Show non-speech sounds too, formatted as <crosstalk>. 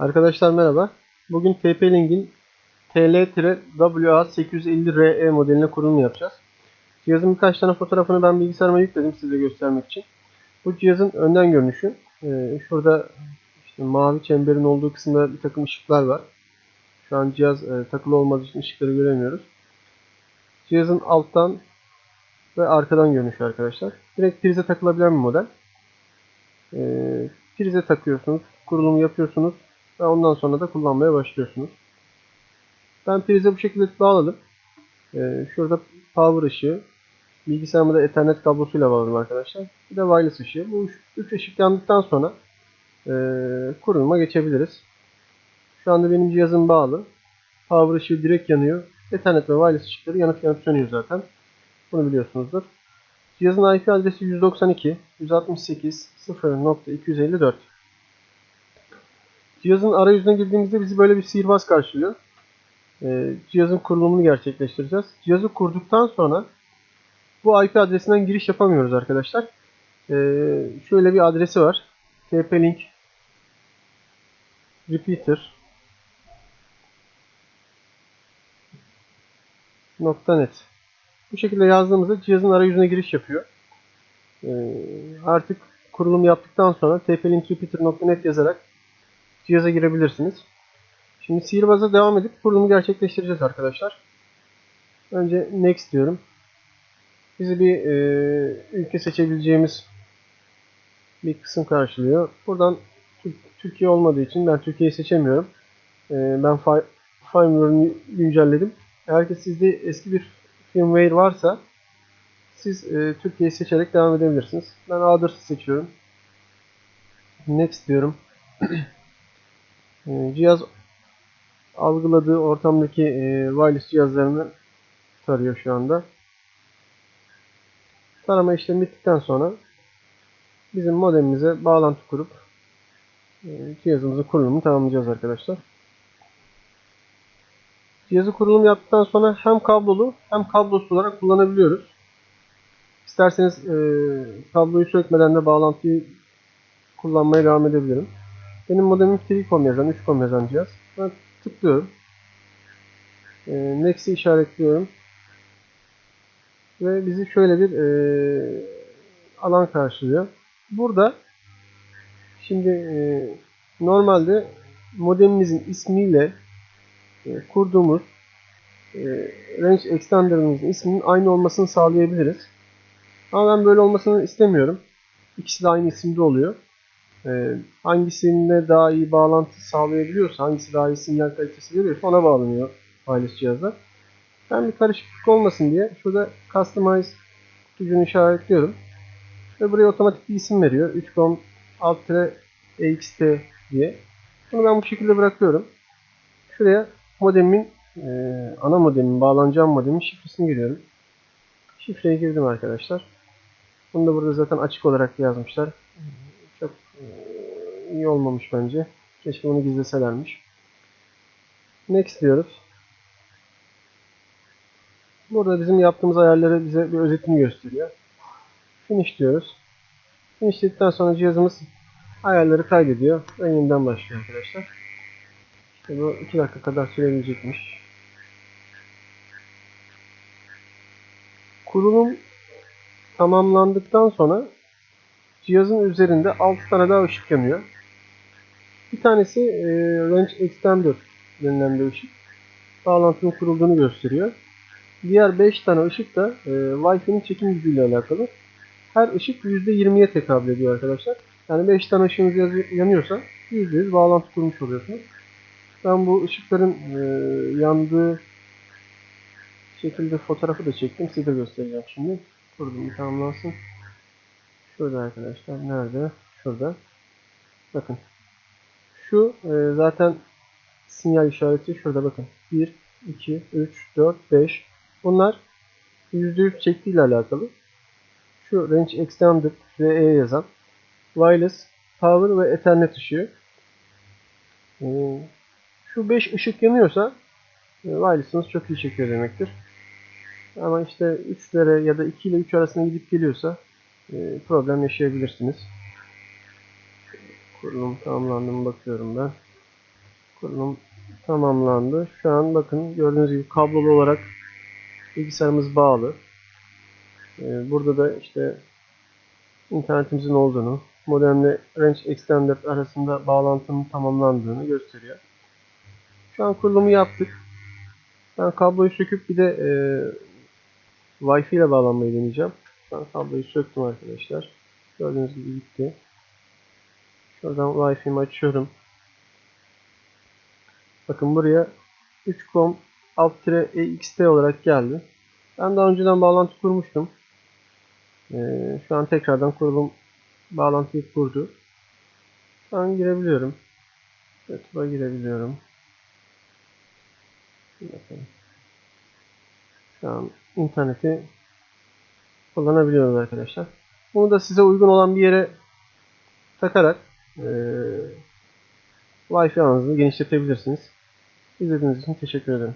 Arkadaşlar merhaba. Bugün TP-Link'in TL-WA850RE modeline kurulum yapacağız. Cihazın birkaç tane fotoğrafını ben bilgisayarıma yükledim size göstermek için. Bu cihazın önden görünüşü. Ee, şurada işte mavi çemberin olduğu kısımda bir takım ışıklar var. Şu an cihaz e, takılı olmadığı için ışıkları göremiyoruz. Cihazın alttan ve arkadan görünüşü arkadaşlar. Direkt prize takılabilen bir model. Ee, prize takıyorsunuz, kurulumu yapıyorsunuz ve ondan sonra da kullanmaya başlıyorsunuz. Ben prize bu şekilde bağladım. Ee, şurada power ışığı, bilgisayarımı da ethernet kablosuyla bağladım arkadaşlar. Bir de wireless ışığı. Bu üç, ışık yandıktan sonra e, kuruluma geçebiliriz. Şu anda benim cihazım bağlı. Power ışığı direkt yanıyor. Ethernet ve wireless ışıkları yanıp yanıp sönüyor zaten. Bunu biliyorsunuzdur. Cihazın IP adresi 192 168 0.254. Cihazın arayüzüne girdiğimizde bizi böyle bir sihirbaz karşılıyor. Ee, cihazın kurulumunu gerçekleştireceğiz. Cihazı kurduktan sonra bu IP adresinden giriş yapamıyoruz arkadaşlar. Ee, şöyle bir adresi var. TP-Link Repeater .net Bu şekilde yazdığımızda cihazın arayüzüne giriş yapıyor. Ee, artık kurulum yaptıktan sonra tplinkrepeater.net yazarak cihaza girebilirsiniz. Şimdi sihirbaza devam edip kurulumu gerçekleştireceğiz arkadaşlar. Önce next diyorum. Bizi bir e, ülke seçebileceğimiz bir kısım karşılıyor. Buradan Türkiye olmadığı için ben Türkiye'yi seçemiyorum. E, ben firmware'ını güncelledim. Eğer ki sizde eski bir firmware varsa siz e, Türkiye'yi seçerek devam edebilirsiniz. Ben Others'ı seçiyorum. Next diyorum. <clears throat> e, cihaz algıladığı ortamdaki e, wireless cihazlarını tarıyor şu anda. Tarama işlemi bittikten sonra bizim modemimize bağlantı kurup e, cihazımızın kurulumunu tamamlayacağız arkadaşlar. Cihazı kurulum yaptıktan sonra hem kablolu hem kablosuz olarak kullanabiliyoruz. İsterseniz e, kabloyu sökmeden de bağlantıyı kullanmaya devam edebilirim. Benim modemim 3.com yazan, 3.com yazan cihaz. Ben tıklıyorum. E, Next'i işaretliyorum. Ve bizi şöyle bir e, alan karşılıyor. Burada şimdi e, normalde modemimizin ismiyle e, kurduğumuz e, range extender'ımızın isminin aynı olmasını sağlayabiliriz. Ama ben böyle olmasını istemiyorum. İkisi de aynı isimde oluyor. E, hangisine daha iyi bağlantı sağlayabiliyorsa, hangisi daha iyi sinyal kalitesi veriyorsa ona bağlanıyor wireless cihazlar. Ben bir karışıklık olmasın diye şurada Customize kutucuğunu işaretliyorum. Ve buraya otomatik bir isim veriyor. 3.com alt EXT diye. Bunu ben bu şekilde bırakıyorum. Şuraya modemin e, ana modemin bağlanacağım modemin şifresini giriyorum. Şifreye girdim arkadaşlar. Bunu da burada zaten açık olarak yazmışlar. İyi olmamış bence. Keşke bunu gizleselermiş. Next diyoruz. Burada bizim yaptığımız ayarları bize bir özetini gösteriyor. Finish diyoruz. Finish dedikten sonra cihazımız ayarları kaydediyor ve yeniden başlıyor arkadaşlar. İşte bu 2 dakika kadar sürebilecekmiş. Kurulum tamamlandıktan sonra cihazın üzerinde 6 tane daha ışık yanıyor. Bir tanesi e, Range Extender denilen bir ışık. Bağlantının kurulduğunu gösteriyor. Diğer 5 tane ışık da e, Wi-Fi'nin çekim gücüyle alakalı. Her ışık %20'ye tekabül ediyor arkadaşlar. Yani 5 tane ışığınız yanıyorsa %100 bağlantı kurmuş oluyorsunuz. Ben bu ışıkların e, yandığı şekilde fotoğrafı da çektim. Size de göstereceğim şimdi. Kurdum tamamlansın. Şurada arkadaşlar. Nerede? Şurada. Bakın. Şu e, zaten sinyal işareti şurada bakın. 1, 2, 3, 4, 5. Bunlar %100 çektiğiyle alakalı. Şu Range Extended RE yazan Wireless, Power ve Ethernet ışığı. Ee, şu 5 ışık yanıyorsa e, wireless'ınız çok iyi çekiyor demektir. Ama işte 3'lere ya da 2 ile 3 arasında gidip geliyorsa e, problem yaşayabilirsiniz. Kurulum tamamlandı mı bakıyorum ben. Kurulum tamamlandı. Şu an bakın gördüğünüz gibi kablolu olarak bilgisayarımız bağlı. Ee, burada da işte internetimizin olduğunu, modemle Range Extender arasında bağlantının tamamlandığını gösteriyor. Şu an kurulumu yaptık. Ben kabloyu söküp bir de e, Wi-Fi ile bağlanmayı deneyeceğim. An kabloyu söktüm arkadaşlar. Gördüğünüz gibi gitti. Şuradan Wi-Fi'mi açıyorum. Bakın buraya 3com alt-ext olarak geldi. Ben daha önceden bağlantı kurmuştum. Ee, şu an tekrardan kurulum bağlantıyı kurdu. Şu an girebiliyorum. YouTube'a girebiliyorum. Bakın. Şu an interneti kullanabiliyoruz arkadaşlar. Bunu da size uygun olan bir yere takarak eee Wi-Fi ağınızı genişletebilirsiniz. İzlediğiniz için teşekkür ederim.